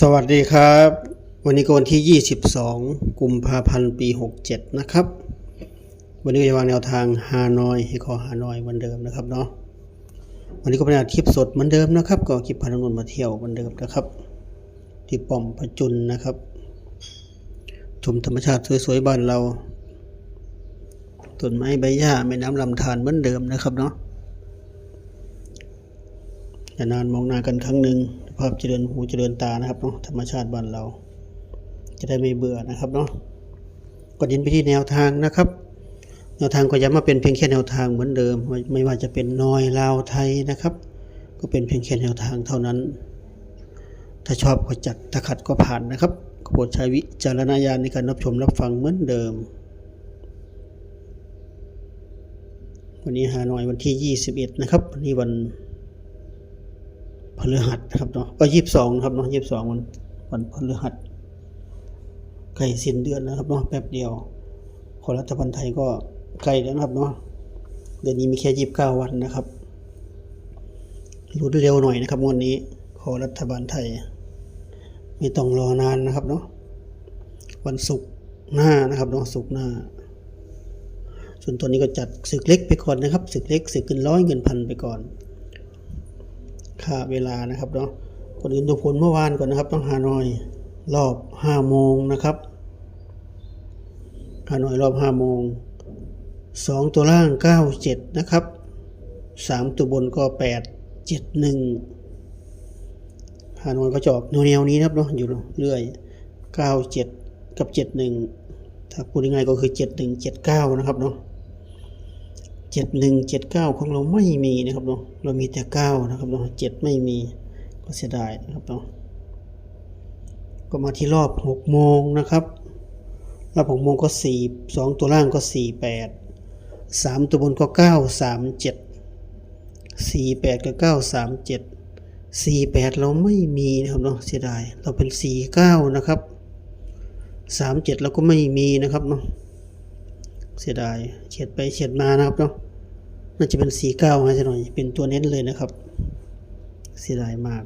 สวัสดีครับ วันนี้ก็วันที่ 22 กุมภาพันธ์ปี 67 นะครับ วันนี้จะวางแนวทางฮานอยให้คอฮานอยเหมือนเดิมนะครับเนาะวันนี้ก็เป็นอาทิตย์สดเหมือนเดิมนะครับ ก็คลิปพานุนมาเที่ยวเหมือนเดิมนะครับ ที่ป้อมประจุนนะครับ ชมธรรมชาติสวยๆบ้านเราต้นไม้ใบหญ้าแม่น้ำลำธารเหมือนเดิมนะครับเนาะจะนานมองหน้ากันครั้งหนึ่ง ภาพเจริญหูเจริญตานะครับเนาะธรรมชาติบ้านเรา จะได้ไม่เบื่อนะครับเนาะก็เน้นไปที่แนวทางนะครับ แนวทางก็ย้ำมาเป็นเพียงแค่แนวทางเหมือนเดิม ไม่ว่าจะเป็นนอยลาวไทยนะครับ ก็เป็นเพียงแค่แนวทางเท่านั้น ถ้าชอบก็จัดถ้าขัดก็ผ่านนะครับโปรดใช้วิจารณญาณในการรับชมรับฟังเหมือนเดิม วันนี้ฮานอยวันที่ 21 นะครับวันนี้วัน พฤหัสนะครับเนาะก็ยี่สิบสองครับเนาะยี่สิบสองวันวันพฤหัสใกล้สิ้นเดือนนะครับเนาะแป๊บเดียวขอรัฐบาลไทยก็ใกล้แล้วนะครับเนาะเดือนนี้มีแค่ยี่สิบเก้าวันนะครับรุนเร็วหน่อยนะครับวันนี้ขอรัฐบาลไทย ไม่ต้องรอนานนะครับเนาะวันศุกร์หน้านะครับเนาะศุกร์หน้า ส่วนตัวนี้ก็จัดศึกเล็กไปก่อนนะครับศึกเล็กศึกเกินร้อยเงินพันไปก่อน ค่าเวลานะครับเนาะคนอื่นดูผลเมื่อวานก่อนนะครับ ต้องฮานอยรอบห้าโมงนะครับฮานอยรอบห้าโมงสองตัวล่างเก้าเจ็ดนะครับสามตัวบนก็แปดเจ็ดหนึ่งฮานอยก็จอกแนวนี้นะครับเนาะอยู่เรื่อยเก้าเจ็ดกับเจ็ดหนึ่งถ้าพูดง่ายๆก็คือเจ็ดหนึ่งเจ็ดเก้านะครับเนาะ เจ็ดหนึ่งเจ็ดเก้าของเราไม่มีนะครับเนาะเรามีแต่เก้านะครับเนาะเจ็ดไม่มีก็เสียดายนะครับเนาะก็มาที่รอบหกโมงนะครับรอบหกโมงก็สี่สองตัวล่างก็สี่แปดสามตัวบนก็เก้าสามเจ็ดสี่แปดกับเก้าสามเจ็ดสี่แปดเราไม่มีนะครับเนาะเสียดายเราเป็นสี่เก้านะครับสามเจ็ดเราก็ไม่มีนะครับเนาะเสียดายเฉียดไปเฉียดมานะครับเนาะ น่าจะเป็นสีเก้าให้หน่อย เป็นตัวเน้นเลยนะครับ เสียดายมาก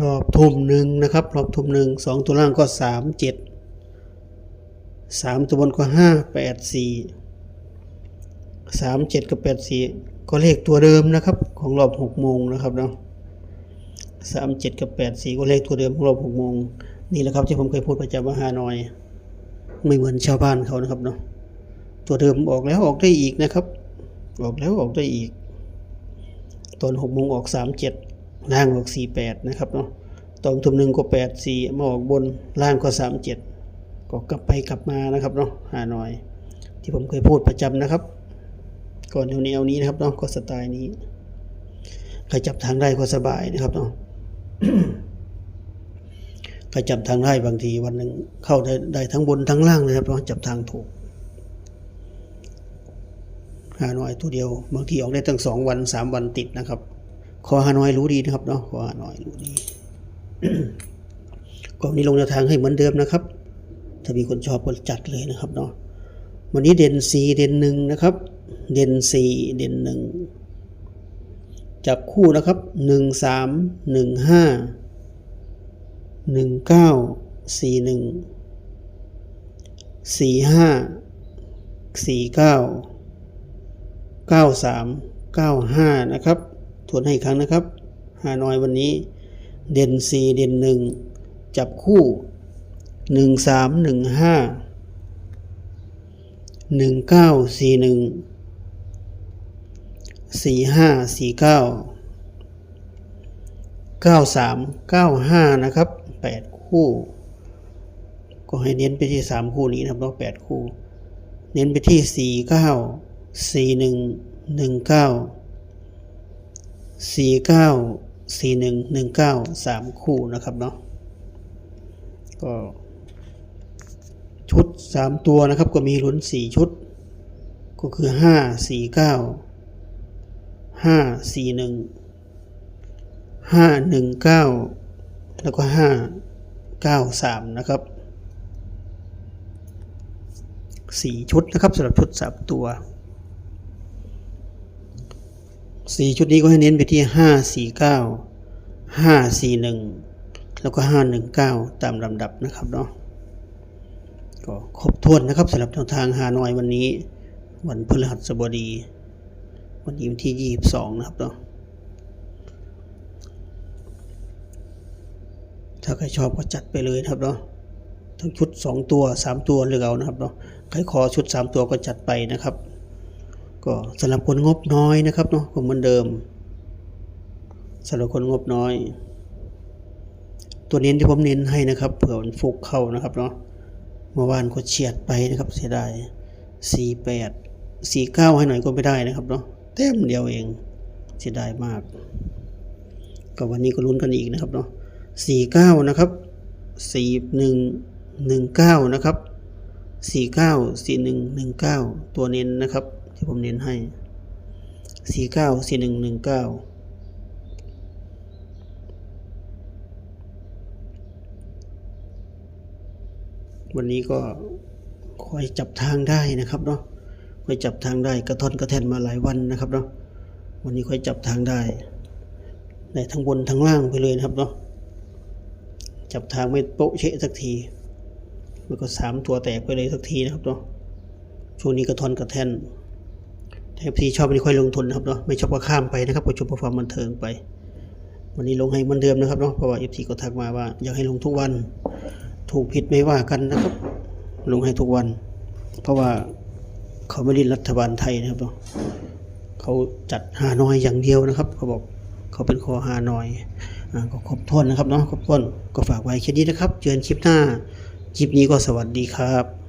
รอบทุ่มหนึ่งนะครับ รอบทุ่มหนึ่งสองตัวล่างก็สามเจ็ดสามตัวบนก็ห้าแปดสี่สามเจ็ดกับแปดสี่ก็เลขตัวเดิมนะครับ ของรอบหกโมงนะครับเนาะสามเจ็ดกับแปดสี่ก็เลขตัวเดิมของเราหกโมงนี่แหละครับที่ผมเคยพูดประจำว่าฮานอย ไม่เหมือนชาวบ้านเขานะครับเนาะตัวเดิมออกแล้วออกได้อีกนะครับ ออกแล้วออกได้อีก ตอนหกโมงออกสามเจ็ดล่างออกสี่แปดนะครับเนาะตอนทุ่มหนึ่งก็แปดสี่มาออกบนล่างก็สามเจ็ดก็กลับไปกลับมานะครับเนาะฮาหน่อย ที่ผมเคยพูดประจำนะครับ ก่อนแนวนี้นะครับเนาะก็สไตล์นี้ใครจับทางได้ก็สบายนะครับเนาะ รจับทางได้บางทีวันหนึ่งเข้าได้ได้ทั้งบนทั้งล่างเลยครับเนาะจับทางถูกฮานอยตัวเดียว บางทีออกได้ตั้งสองวันสามวันติดนะครับ ขอฮานอยรู้ดีนะครับเนาะขอฮานอยรู้ดีก็วันนี้ลงแนวทางให้เหมือนเดิมนะครับ ถ้ามีคนชอบก็จัดเลยนะครับเนาะวันนี้เด่นสี่เด่นหนึ่งนะครับ เด่นสี่เด่นหนึ่งจับคู่นะครับหนึ่งสามหนึ่งห้า หนึ่งเก้าสี่หนึ่งสี่ห้าสี่เก้าเก้าสามเก้าห้านะครับทวนให้อีกครั้งนะครับฮานอยวันนี้ เด่นสี่เด่นหนึ่งจับคู่หนึ่งสามหนึ่งห้าหนึ่งเก้าสี่หนึ่งสี่ห้าสี่เก้าเก้าสามเก้าห้านะครับ แปดคู่ ก็ให้เน้นไปที่สามคู่นี้นะครับเนาะแปดคู่ เน้นไปที่สี่เก้าสี่หนึ่งหนึ่งเก้าสี่เก้าสี่หนึ่งหนึ่งเก้าสามคู่นะครับเนาะก็ชุดสามตัวนะครับก็มีลุ้นสี่ชุด ก็คือห้าสี่เก้าห้าสี่หนึ่งห้าหนึ่งเก้า แล้วก็ห้าเก้าสามนะครับสี่ชุดนะครับสำหรับชุดสามตัวสี่ชุดนี้ก็ให้เน้นไปที่ห้าสี่เก้าห้าสี่หนึ่งแล้วก็ห้าหนึ่งเก้าตามลำดับนะครับเนาะก็ครบถ้วนนะครับสำหรับแนวทางฮานอยวันนี้ วันพฤหัสบดี วันนี้วันที่ยี่สิบสองนะครับเนาะ ถ้าใครชอบก็จัดไปเลยนะครับเนาะทั้งชุดสองตัวสามตัวเลือกเอานะครับเนาะใครขอชุดสามตัวก็จัดไปนะครับ ก็สำหรับคนงบน้อยนะครับเนาะก็เหมือนเดิมสำหรับคนงบน้อย ตัวเน้นที่ผมเน้นให้นะครับเผื่อมันฟุกเข้านะครับเนาะเมื่อวานก็เฉียดไปนะครับเสียดายสี่แปดสี่เก้าให้หน่อยก็ไม่ได้นะครับเนาะแต้มเดียวเองเสียดายมาก ก็วันนี้ก็ลุ้นกันอีกนะครับเนาะ สี่เก้านะครับสี่หนึ่งหนึ่งเก้านะครับสี่เก้าสี่หนึ่งหนึ่งเก้าตัวเน้นนะครับ ที่ผมเน้นให้สี่เก้าสี่หนึ่งหนึ่งเก้าวันนี้ก็คอยจับทางได้นะครับเนาะคอยจับทางได้กระท่อนกระแทนมาหลายวันนะครับเนาะวันนี้คอยจับทางได้ได้ทั้งบนทั้งล่างไปเลยนะครับเนาะ จับทางไม่โป๊ะเชะสักทีมันก็สามตัวแตกไปเลยสักทีนะครับเนาะช่วงนี้กระทอนกระแทนถ้าพี่ชอบไม่ค่อยลงทุนนะครับเนาะไม่ชอบก็ข้ามไปนะครับก็ชมประความบันเทิงไป วันนี้ลงให้เหมันเดิมนะครับเนาะเพราะว่าเอฟซีก็ทักมาว่า อยากให้ลงทุกวัน ถูกผิดไม่ว่ากันนะครับ ลงให้ทุกวัน เพราะว่าเขาไม่ได้รัฐบาลไทยนะครับเนาะเขาจัดฮาน้อยอย่างเดียวนะครับเขาบอก เขาเป็นคอหานอย่าก็ครบถ้วนนะครับเนาะครบถ้วนก็ฝากไว้แค่นี้นะครับ เจอกันคลิปหน้า คลิปนี้ก็สวัสดีครับ